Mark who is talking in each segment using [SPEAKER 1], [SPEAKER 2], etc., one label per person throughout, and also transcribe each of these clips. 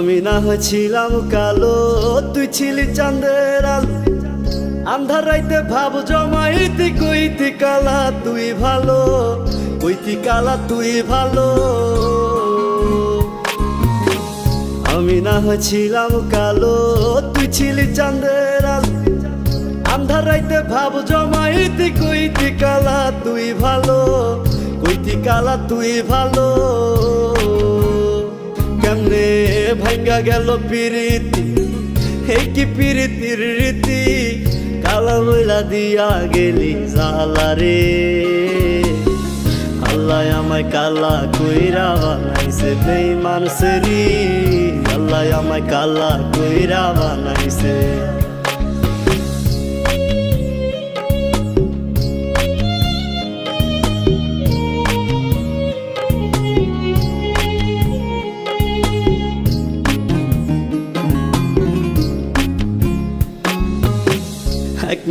[SPEAKER 1] আমি না হয়েছিলাম কালো, তুই ছিলি চাঁদের আলো। আন্ধার রাইতে ভাব জমাইতি কইতি কালা তুই ভালো কইতি কালা তুই ভালো। আমি না হয়েছিলাম কালো, তুই ছিলি চাঁদের আলো। আন্ধার রাইতে ভাব জমাইতি কইতি কালা তুই ভালো কইতি কালা তুই ভালো। কেমনে ভাঙ্গা গেল পিরিতি। এই কি পিরিতির রীতি? কালা মহিলা দিয়া গেলি জালা রে। আল্লাহ আমায় কালা কইরা বানাইছে বেইমান সেরি। আল্লাহ আমায় কালা কইরা বানাইছে।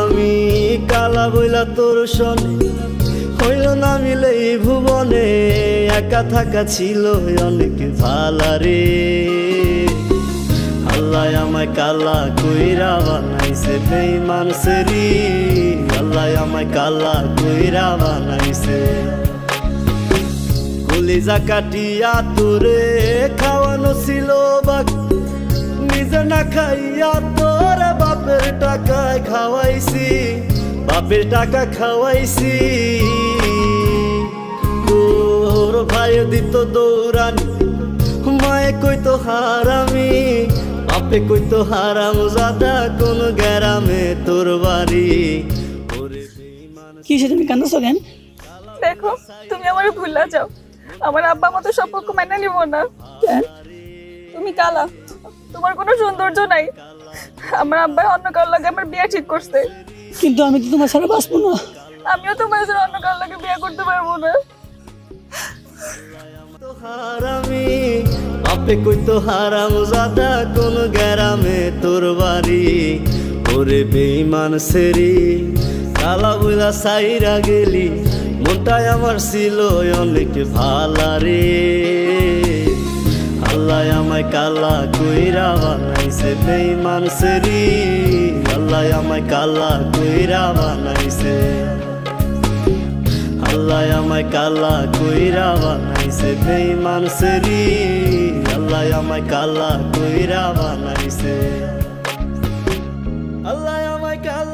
[SPEAKER 1] আমি কালা বইলা তোর শোনে হইল না মিলে ভুবনে, একা থাকা ছিল অনেক ভালা রে। আল্লাহ আমায় কালা কইরা বানাইছে বেইমান সেরি, আল্লাহ আমায় কালা কইরা বানাইছে। কলিজা কাটিয়া তোরে খাওয়ানো ছিল বাকি, নিজে না খাইয়া তোরে বাপের টাকায় খাওয়াইছি বাপের টাকা খাওয়াইছি। তোর ভাই দিত দৌড়ানি মায়ে কইতো হারামি বাপে কইতো হারাম জাদা কোন গ্যারামে তোর বাড়ি।
[SPEAKER 2] কি তুমি কান্দাছো কেন?
[SPEAKER 3] দেখো তুমি আমার ভুলা যাও। আমার আব্বা মতো সম্পর্ক মেনে নিব না।
[SPEAKER 2] কেন
[SPEAKER 3] তুমি কালা। তোমার কোনো সৌন্দর্য নাই। আমার আব্বা অন্য কারোর লাগে আমার বিয়ে ঠিক করছে।
[SPEAKER 2] কিন্তু আমি তো তোমার ছাড়া বাঁচবো না।
[SPEAKER 3] আমিও তোমার সাথে অন্য কারোর লাগে বিয়ে করতে পারব না।
[SPEAKER 1] তো হারামি বাপে কইতো হারাম জাদা কোন গ্যারামে তোর বাড়ি? ওরে বেইমান সেরি কালা বুলা সাইরা গেলি মনটাই আমার ছিল অনেক ভালা রে আল্লাহ আমায় কালা কইরা বানাইছে বেইমান সেরি আল্লাহ আমায় কালা কইরা বানাইছে। আল্লাহ আমায় কালা কইরা বানাইছে বেইমান সেরি আল্লাহ আমায় কালা কইরা বানাইছে। আল্লাহ আমায় কালা